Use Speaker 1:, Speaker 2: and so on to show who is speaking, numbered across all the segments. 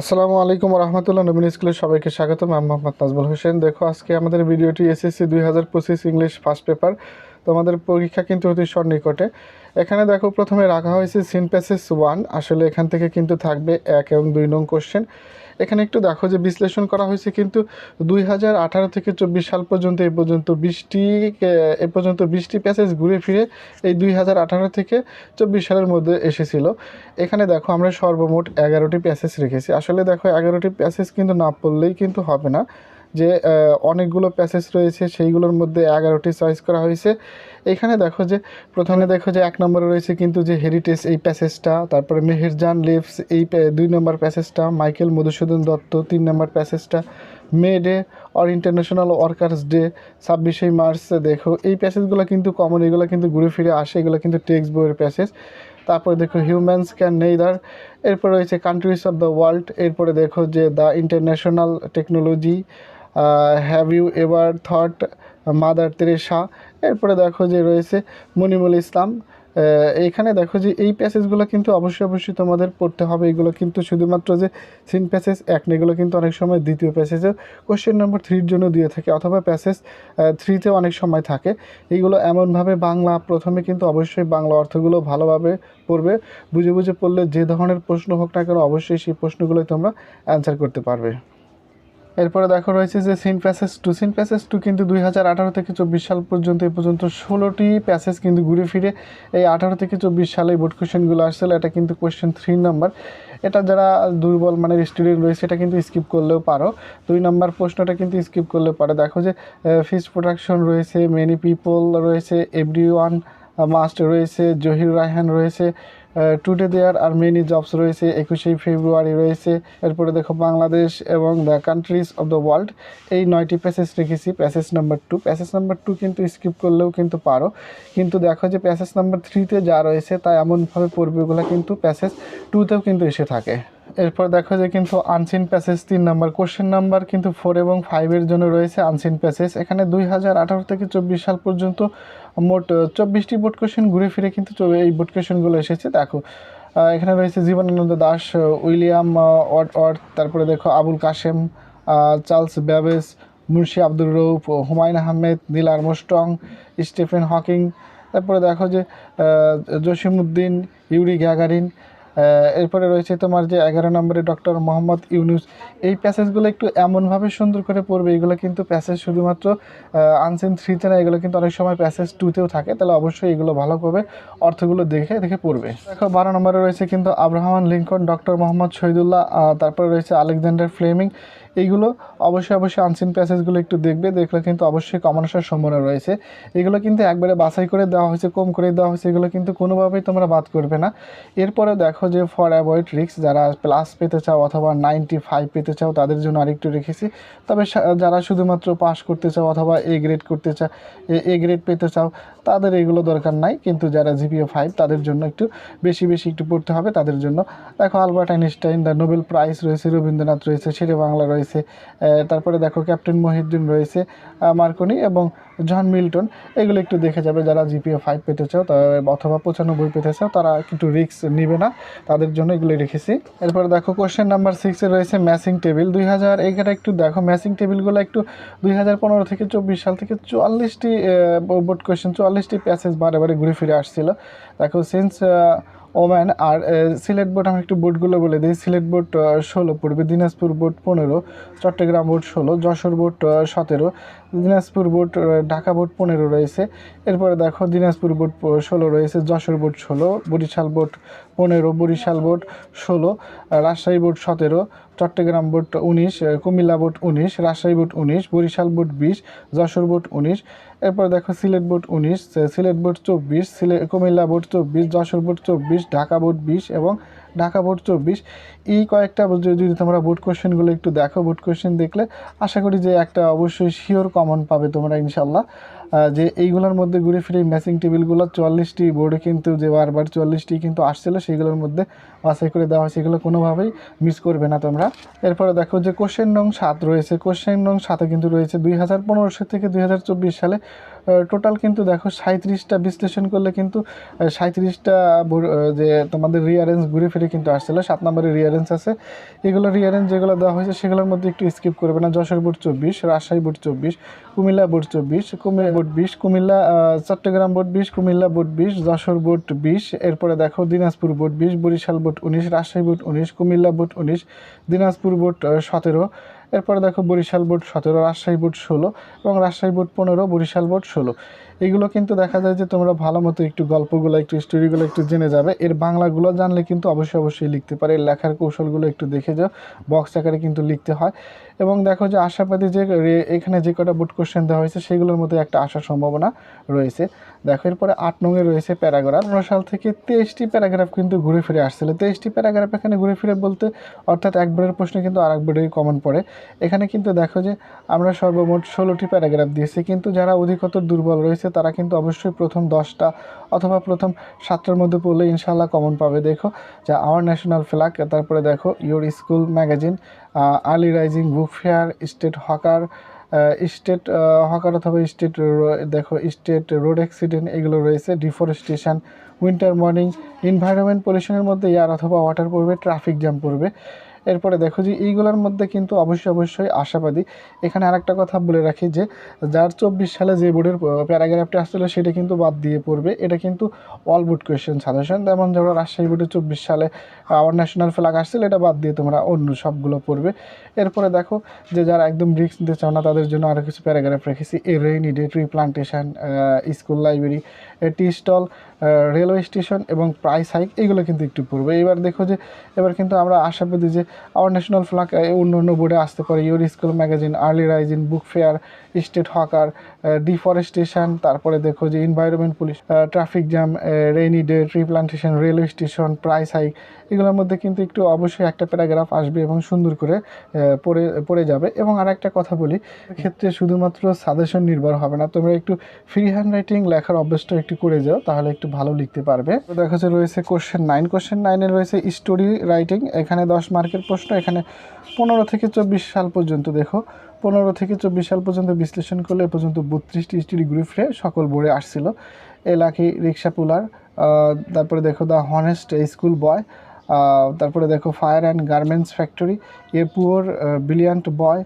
Speaker 1: আসসালামু আলাইকুম রহমতুল্লাহ নবীন স্কুলের সবাইকে স্বাগতম। আমি মোহাম্মদ নাজমুল হোসেন। দেখো, আজকে আমাদের ভিডিওটি এসএসসি দুই হাজার পঁচিশ ইংলিশ ফার্স্ট পেপার। তোমাদের পরীক্ষা কিন্তু অতি সন্নিকটে। এখানে দেখো, প্রথমে রাখা হয়েছে সিনপ্যাসেস ওয়ান। আসলে এখান থেকে কিন্তু থাকবে এক এবং দুই নং কোশ্চেন। এখানে একটু দেখো যে বিশ্লেষণ করা হয়েছে, কিন্তু দুই হাজার আঠারো থেকে চব্বিশ সাল পর্যন্ত এই পর্যন্ত বিশটি এ পর্যন্ত বিশটি প্যাসেজ ঘুরে ফিরে এই দুই হাজার আঠারো থেকে চব্বিশ সালের মধ্যে এসেছিল। এখানে দেখো আমরা সর্বমোট এগারোটি প্যাসেজ রেখেছি। আসলে দেখো এগারোটি প্যাসেজ কিন্তু না পড়লেই কিন্তু হবে না। যে অনেকগুলো প্যাসেজ রয়েছে, সেইগুলোর মধ্যে এগারোটি চয়েস করা হয়েছে। এখানে দেখো যে, প্রথমে দেখো যে এক নম্বরে রয়েছে কিন্তু যে হেরিটেজ এই প্যাসেজটা তারপরে মেহেরজান লিভস এই দুই নম্বর প্যাসেজটা মাইকেল মধুসূদন দত্ত তিন নম্বর প্যাসেজটা May Day or international workers day ছাব্বিশে মার্চ দেখো। এই প্যাসেজগুলো কিন্তু কমন এগুলো কিন্তু ঘুরে ফিরে আসে, এগুলো কিন্তু টেক্সট বইয়ের প্যাসেজ তারপরে দেখো হিউম্যানস ক্যান নেইদার এরপরে রয়েছে কান্ট্রিজ অফ দ্য ওয়ার্ল্ড এরপরে দেখো যে the international technology have you ever thought Mother Teresa এরপরে দেখো যে রয়েছে মনিমুল ইসলাম। এখানে দেখো যে এই প্যাসেজগুলো কিন্তু অবশ্যই অবশ্যই তোমাদের পড়তে হবে। এগুলো কিন্তু শুধুমাত্র যে সিন প্যাসেজ এক না, এগুলো কিন্তু অনেক সময় দ্বিতীয় প্যাসেজে কোশ্চেন নম্বর থ্রির জন্য দিয়ে থাকে অথবা প্যাসেজ থ্রিতে অনেক সময় থাকে। এইগুলো এমনভাবে বাংলা প্রথমে কিন্তু অবশ্যই বাংলা অর্থগুলো ভালোভাবে পড়বে। বুঝে বুঝে পড়লে যে ধরনের প্রশ্ন হোক না কেন অবশ্যই সেই প্রশ্নগুলোই তোমরা অ্যান্সার করতে পারবে। এরপরে দেখো রয়েছে যে seen passage two seen passage two কিন্তু দুই হাজার আঠারো থেকে চব্বিশ সাল পর্যন্ত, এই পর্যন্ত ষোলোটি প্যাসেজ কিন্তু ঘুরে ফিরে। এই আঠারো থেকে চব্বিশ সালে বোর্ড কোশ্চেনগুলো আসছিল, এটা কিন্তু কোয়েশ্চেন থ্রি নাম্বার এটা যারা দুর্বল মানের স্টুডেন্ট রয়েছে, এটা কিন্তু স্কিপ করলেও পারো। দুই নম্বর প্রশ্নটা কিন্তু স্কিপ করলেও পারো। দেখো যে ফিস প্রোডাকশন রয়েছে মেনি পিপল রয়েছে এভরি ওয়ান মাস্ট রয়েছে জহির রায়হান রয়েছে today there are many jobs রয়েছে, একুশে ফেব্রুয়ারি রয়েছে। এরপরে দেখো বাংলাদেশ এবং the countries of the world এই নয়টি প্যাসেজ রেখেছি passage number two passage number two কিন্তু স্কিপ করলেও কিন্তু পারো। কিন্তু দেখো যে প্যাসেজ নাম্বার থ্রিতে যা রয়েছে, তা এমনভাবে পড়বে, ওগুলো কিন্তু প্যাসেজ টুতেও কিন্তু এসে থাকে। এরপর দেখো যে কিন্তু আনসিন প্যাসেজ তিন নাম্বার কোশ্চেন নাম্বার কিন্তু ফোর এবং ফাইভের জন্য রয়েছে আনসিন প্যাসেজ এখানে দুই হাজার আঠারো থেকে চব্বিশ সাল পর্যন্ত মোট চব্বিশটি বোর্ড কোশ্চেন ঘুরে ফিরে কিন্তু এই বোর্ড কোশ্চেনগুলো এসেছে। দেখো এখানে রয়েছে জীবনানন্দ দাস উইলিয়াম অট তারপরে দেখো Abul Kashem Charles Babbage Munshi Abdur Rouf, Humayun Ahmed, Neil Armstrong, Stephen Hawking. তারপরে দেখো যে জসিমউদ্দিন, ইউরি গ্যাগারিন এরপরে রয়েছে তোমার যে এগারো নম্বরে ডক্টর মোহাম্মদ ইউনুস, এই প্যাসেজগুলো একটু এমনভাবে সুন্দর করে পড়বে, এগুলো কিন্তু প্যাসেজ শুধুমাত্র আনসেন থ্রিতে না, এগুলো কিন্তু অনেক সময় প্যাসেজ টুতেও থাকে, তাহলে অবশ্যই এগুলো ভালোভাবে অর্থগুলো দেখে দেখে পড়বে। দেখো, বারো নম্বরে রয়েছে কিন্তু Abraham Lincoln, doctor Mohammad Shahidullah তারপরে রয়েছে আলেকজান্ডার ফ্লেমিং এইগুলো অবশ্যই অবশ্যই আনসিন প্যাসেজগুলো একটু দেখবে, দেখলে কিন্তু অবশ্যই কমন আসার সম্ভাবনা রয়েছে। এগুলো কিন্তু একবারে বাছাই করে দেওয়া হয়েছে, কম করে দেওয়া হয়েছে, এগুলো কিন্তু কোনোভাবেই তোমরা বাদ করবে না। এরপরে দেখো যে ফর অ্যাভয়েড রিক্স যারা প্লাস পেতে চাও অথবা নাইনটি ফাইভ পেতে চাও, তাদের জন্য আরেকটু রেখেছি। তবে যারা শুধুমাত্র পাস করতে চাও অথবা এ গ্রেড করতে চাও এ গ্রেড পেতে চাও, তাদের এগুলো দরকার নাই। কিন্তু যারা জিপিও ফাইভ তাদের জন্য একটু বেশি বেশি একটু পড়তে হবে, তাদের জন্য। দেখো Albert Einstein the Nobel prize রয়েছে, রবীন্দ্রনাথ রয়েছে শেরে বাংলা রয়েছে আহ, তারপরে দেখো ক্যাপ্টেন মহিউদ্দিন রয়েছে মার্কনি এবং জন মিল্টন। এগুলো একটু দেখে যাবে যারা জিপিও ফাইভ পেতে চাও অথবা পঁচানব্বই পেতে চাও তারা একটু রিস্ক নেবে না। তাদের জন্য এগুলো রেখেছি। এরপরে দেখো কোশ্চেন নাম্বার সিক্সে রয়েছে ম্যাচিং টেবিল দুই হাজার এখানে একটু দেখো ম্যাচিং টেবিলগুলো একটু দুই হাজার পনেরো থেকে চব্বিশ সাল থেকে চুয়াল্লিশটি বোর্ড কোশ্চেন চুয়াল্লিশটি প্যাসেজ বারে বারে ঘুরে ফিরে আসছিল। দেখো সিন্স ওম্যান আর সিলেট বোর্ড, আমি একটু বোর্ডগুলো বলে দিই। সিলেট বোর্ড ষোলো, পূর্বে দিনাজপুর বোর্ড পনেরো, চট্টগ্রাম বোর্ড ষোলো, যশোর বোর্ড সতেরো, দিনাজপুর বোর্ড ঢাকা বোর্ড পনেরো রয়েছে। এরপরে দেখো, দিনাজপুর বোর্ড ষোলো রয়েছে, যশোর বোর্ড ষোলো, বরিশাল বোর্ড পনেরো, বরিশাল বোর্ড ষোলো, রাজশাহী বোর্ড সতেরো চট্টগ্রাম বোর্ড উনিশ কুমিল্লা বোর্ড উনিশ, রাজশাহী বোর্ড উনিশ, বরিশাল বোর্ড বিশ, যশোর বোর্ড উনিশ, এরপর দেখো সিলেট বোর্ড উনিশ সিলেট বোর্ড চব্বিশ সিলেট কুমিল্লা বোর্ড চব্বিশ, যশোর বোর্ড চব্বিশ, ঢাকা বোর্ড বিশ এবং ঢাকা বোর্ড চব্বিশ। এই কয়েকটা যদি তোমরা বোর্ড কোশ্চেনগুলো একটু দেখো বোর্ড কোশ্চেন দেখলে আশা করি যে একটা অবশ্যই শিওর কমন পাবে তোমরা ইনশাল্লাহ যে এইগুলোর মধ্যে ঘুরে ফিরে ম্যাচিং টেবিলগুলো চুয়াল্লিশটি বোর্ডে কিন্তু যে বারবার চুয়াল্লিশটি কিন্তু আসছিল, সেইগুলোর মধ্যে বাছাই করে দেওয়া হয়, সেগুলো কোনোভাবেই মিস করবে না তোমরা। এরপরে দেখো যে কোশ্চেন নং সাত রয়েছে। কোশ্চেন নং সাতে কিন্তু রয়েছে দুই থেকে দুই হাজার চব্বিশ সালে টোটাল কিন্তু দেখো সাঁত্রিশটা বিশ্লেষণ করলে কিন্তু সাঁত্রিশটা যে তোমাদের রিয়ারেঞ্জ ঘুরে ফিরে কিন্তু আসছিল, সাত নম্বরের রিয়ারেঞ্জ আছে। এগুলো রিয়ারেঞ্জ যেগুলো দেওয়া হয়েছে, সেগুলোর মধ্যে একটু স্কিপ করবে না। যশোর বোর্ড চব্বিশ, রাজশাহী বোর্ড চব্বিশ, কুমিল্লা বোর্ড চব্বিশ, কুমিল্লা বোর্ড বিশ, কুমিল্লা চট্টগ্রাম বোর্ড বিশ, কুমিল্লা বোর্ড বিশ, যশোর বোর্ড বিশ, এরপরে দেখো দিনাজপুর বোর্ড বিশ, বরিশাল বোর্ড উনিশ, রাজশাহী বোর্ড উনিশ, কুমিল্লা বোর্ড উনিশ, দিনাজপুর বোর্ড সতেরো। এরপরে দেখো বরিশাল বোর্ড সতেরো, রাজশাহী বোর্ড ষোলো এবং রাজশাহী বোর্ড পনেরো, বরিশাল বোর্ড ষোলো। এগুলো কিন্তু দেখা যায় যে তোমরা ভালো মতো একটু গল্পগুলো, একটু স্টোরিগুলো একটু জেনে যাবে। এর বাংলাগুলো জানলে কিন্তু অবশ্যই অবশ্যই লিখতে পারে। এর লেখার কৌশলগুলো একটু দেখে যাও। বক্স আকারে কিন্তু লিখতে হয়। এবং দেখো যে আশাবাদী যে এখানে যে কটা বুট কোশ্চেন দেওয়া হয়েছে, সেগুলোর মধ্যে একটা আসার সম্ভাবনা রয়েছে। দেখো, এরপরে আট নঙে রয়েছে প্যারাগ্রাফ। পনেরো সাল থেকে তেইশটি প্যারাগ্রাফ কিন্তু ঘুরে ফিরে আসছিল। তেইশটি প্যারাগ্রাফ এখানে ঘুরে ফিরে বলতে, অর্থাৎ এক বোর্ডের প্রশ্ন কিন্তু আর এক বোর্ডেই কমন পড়ে। এখানে কিন্তু দেখো যে আমরা সর্বমোট ষোলোটি প্যারাগ্রাফ দিয়েছি। কিন্তু যারা অধিকতর দুর্বল রয়েছে তারা কিন্তু অবশ্যই প্রথম দশটা অথবা প্রথম সাতটার মধ্যে পড়লে ইনশাল্লাহ কমন পাবে। দেখো, যা আওয়ার ন্যাশনাল ফ্ল্যাগ তারপরে দেখো your school magazine early rising book fair street hawker street hawker অথবা স্টেট দেখো স্টেট রোড অ্যাক্সিডেন্ট এগুলো রয়েছে ডিফরেস্টেশন উইন্টার মর্নিং এনভায়রনমেন্ট পলিউশনের মধ্যে এয়ার অথবা ওয়াটার পড়বে ট্রাফিক জ্যাম পড়বে। এরপরে দেখো যে এইগুলোর মধ্যে কিন্তু অবশ্যই অবশ্যই আশাবাদী। এখানে আরেকটা কথা বলে রাখি যে, যার চব্বিশ সালে যে বোর্ডের প্যারাগ্রাফটা আসছিল সেটা কিন্তু বাদ দিয়ে পড়বে। এটা কিন্তু অল বোর্ড কোয়েশ্চেন সাজেশন যেমন ধরো রাজশাহী বোর্ডে চব্বিশ সালে আওয়ার ন্যাশনাল ফ্ল্যাগ আসছিল, এটা বাদ দিয়ে তোমরা অন্য সবগুলো পড়বে। এরপরে দেখো যে যারা একদম রিস্ক নিতে চাও না, তাদের জন্য আরও কিছু প্যারাগ্রাফ রেখেছি। A rainy day tree plantation school library tea stall railway station এবং প্রাইস হাইক এগুলো কিন্তু একটু পড়বে। এবার দেখো যে, এবার কিন্তু আমরা আশাবাদী যে আওয়ার ন্যাশনাল ফ্ল্যাগ অন্য অন্য বোর্ডে আসতে পারে। Your school magazine early rising book fair street hawker deforestation তারপরে দেখো যে environment pollution traffic jam rainy day tree plantation railway station price hike এগুলোর মধ্যে কিন্তু একটু অবশ্যই একটা প্যারাগ্রাফ আসবে এবং সুন্দর করে পড়ে পড়ে যাবে। এবং আর একটা কথা বলি ক্ষেত্রে শুধুমাত্র সাজেশন নির্ভর হবে না। তোমরা একটু ফ্রি হ্যান্ড রাইটিং লেখার অভ্যাসটা একটু করে যাও, তাহলে একটু ভালো লিখতে পারবে। দেখা যাচ্ছে রয়েছে কোশ্চেন নাইন কোশ্চেন নাইনে রয়েছে স্টোরি রাইটিং এখানে দশ মার্কের প্রশ্ন এখানে। পনেরো থেকে চব্বিশ সাল পর্যন্ত দেখো। পনেরো থেকে চব্বিশ সাল পর্যন্ত বিশ্লেষণ করলে এ পর্যন্ত বত্রিশটি স্টোরি গ্রুপে সকল বোর্ডে আসছিল। এ লাকি রিক্সা পুলার তারপরে দেখো দ্য হনেস্ট স্কুল বয় তারপরে দেখো fire and garments factory, a poor brilliant boy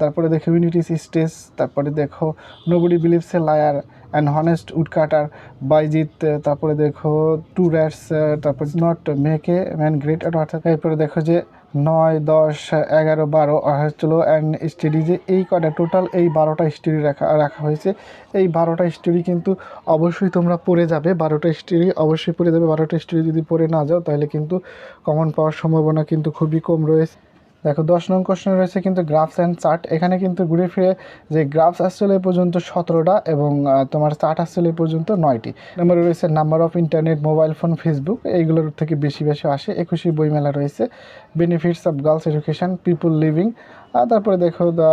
Speaker 1: তারপরে দেখো ইউনিটিস স্টেজ তারপরে দেখো nobody believes a liar and honest woodcutter বাইজিত তারপরে দেখো টু র্যাটস তারপর নট মেকে ম্যান গ্রেট অর্থাৎ এরপরে দেখো যে নয়, দশ, এগারো, বারো হচ্ছিল অ্যান্ড স্টেডি যে এই কটা টোটাল এই বারোটা স্টোরি রাখা রাখা হয়েছে। এই বারোটা স্টোরি কিন্তু অবশ্যই তোমরা পড়ে যাবে। বারোটা স্টোরি অবশ্যই পড়ে যাবে। বারোটা স্টোরি যদি পড়ে না যাও, তাহলে কিন্তু কমন পাওয়ার সম্ভাবনা কিন্তু খুবই কম রয়েছে। দেখো, দশ নং কোশ্চেন রয়েছে কিন্তু গ্রাফস অ্যান্ড চার্ট এখানে কিন্তু ঘুরে ফিরে যে গ্রাফস আসছিল এই পর্যন্ত সতেরোটা এবং তোমার চার্ট আসছিল এই পর্যন্ত নয়টি। নম্বরে রয়েছে number of internet mobile phone Facebook এইগুলোর থেকে বেশি বেশি আসে। একুশে বইমেলা রয়েছে। Benefits of girls education people living আর তারপরে দেখো দ্য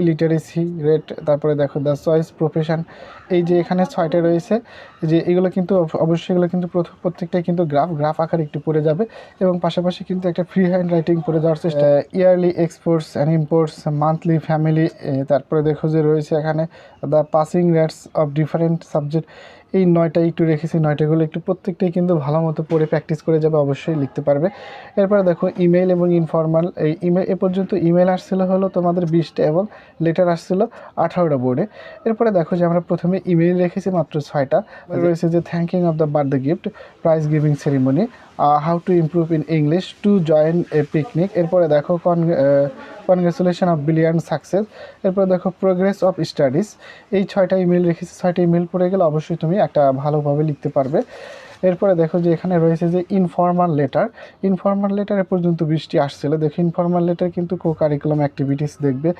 Speaker 1: ইলিটারেসি রেট তারপরে দেখো দ্য চয়েস প্রফেশন এই যে এখানে ছয়টা রয়েছে, যে এগুলো কিন্তু অবশ্যই এগুলো কিন্তু প্রথম প্রত্যেকটাই কিন্তু গ্রাফ গ্রাফ আকারে একটু পড়ে যাবে এবং পাশাপাশি কিন্তু একটা ফ্রি হ্যান্ড রাইটিং পড়ে যাওয়ার চেষ্টা yearly exports and imports monthly family তারপরে দেখো যে রয়েছে এখানে the passing rates of different subject এই নয়টা একটু রেখেছি নয়টাগুলো একটু প্রত্যেকটাই কিন্তু ভালো মতো পড়ে প্র্যাকটিস করে যাবে অবশ্যই লিখতে পারবে। এরপরে দেখো ইমেল এবং ইনফর্মাল এই ইমেল এ পর্যন্ত ইমেল আসছিল হলো তোমাদের বিশটা এবং লেটার আসছিল আঠারোটা বোর্ডে এরপরে দেখো যে আমরা প্রথমে ইমেল রেখেছি মাত্র ছয়টা। রয়েছে যে thanking of the birthday gift prize giving ceremony how to improve in English to join a picnic এরপরে দেখো কন কনগ্রেচুলেশন অফ বিলিয়ান সাকসেস এরপরে দেখো প্রোগ্রেস অফ স্টাডিজ এই ছয়টা ইমেল রেখেছি। ছয়টা ইমেল পড়ে গেলে অবশ্যই তুমি একটা ভালোভাবে লিখতে পারবে। এরপরে দেখো যে এখানে রয়েছে যে ইনফর্মাল লেটার ইনফর্মাল লেটার পর্যন্ত বৃষ্টি আসছিল। দেখো ইনফর্মাল লেটার কিন্তু কো কারিকুলাম অ্যাক্টিভিটিস দেখবে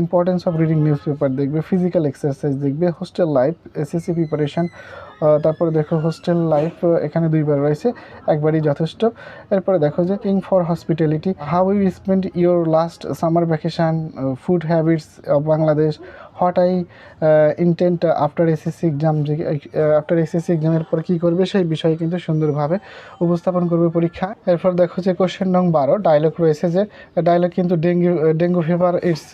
Speaker 1: importance of reading newspaper দেখবে ফিজিক্যাল এক্সারসাইজ দেখবে হোস্টেল লাইফ এসএসসি প্রিপারেশন তারপরে দেখো হোস্টেল লাইফ এখানে দুইবার রয়েছে, একবারই যথেষ্ট। এরপরে দেখো যে king for hospitality how you spend your last summer vacation food habits of Bangladesh what I intend after SSC exam যে আফটার এসএসসি এক্সামের পর কী করবে, সেই বিষয়ে কিন্তু সুন্দরভাবে উপস্থাপন করবে পরীক্ষা। এরপর দেখো যে কোশ্চেন নং বারো ডায়লগ রয়েছে যে ডায়লগ কিন্তু ডেঙ্গু ডেঙ্গু ফিভার ইটস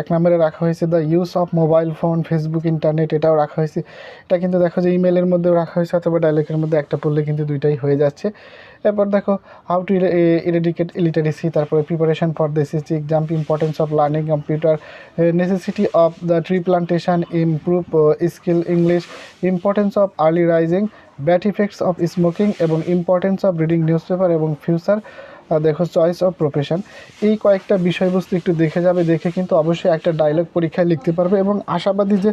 Speaker 1: এক নম্বরে রাখা হয়েছে the use of mobile phone Facebook internet এটাও রাখা হয়েছে। এটা কিন্তু দেখো যে ইমেলের মধ্যেও রাখা হয়েছে, অথবা ডায়লগের মধ্যে একটা পড়লে কিন্তু দুইটাই হয়ে যাচ্ছে। এরপর দেখো হাউ টু ইরেডিকেট ইলিটারেসি তারপরে preparation for the SSC exam importance of learning computer necessity of the tree plantation improve skill English importance of early rising bad effects of smoking এবং importance of reading newspaper এবং future দেখো choice of profession এই কয়েকটা বিষয়বস্তু একটু দেখে যাবে, দেখে কিন্তু অবশ্যই একটা ডায়লগ পরীক্ষায় লিখতে পারবে এবং আশাবাদী যে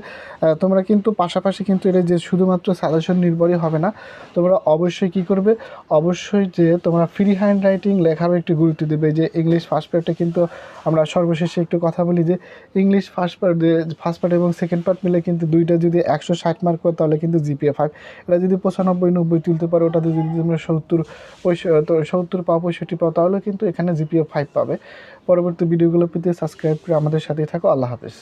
Speaker 1: তোমরা কিন্তু পাশাপাশি কিন্তু এটা যে শুধুমাত্র সাজেশন নির্ভরই হবে না, তোমরা অবশ্যই কি করবে? অবশ্যই যে তোমরা ফ্রি হ্যান্ড রাইটিং লেখারও একটু গুরুত্ব দেবে যে ইংলিশ ফার্স্ট পার্টে কিন্তু আমরা সর্বশেষে একটু কথা বলি যে English first part first part এবং সেকেন্ড পার্ট মিলে কিন্তু দুইটা যদি একশো ষাট মার্ক করে, তাহলে কিন্তু জিপিএ ফাইভ এটা যদি পঁচানব্বই, নব্বই তুলতে পারো, ওটাতে যদি তোমরা সত্তর পঁয়ষ- সত্তর পাও পঁয়ষট্টি পাও তাহলে কিন্তু এখানে জিপিও ফাইভ পাবে। পরবর্তী ভিডিওগুলো পেতে সাবস্ক্রাইব করে আমাদের সাথেই থাকো। আল্লাহ হাফেজ।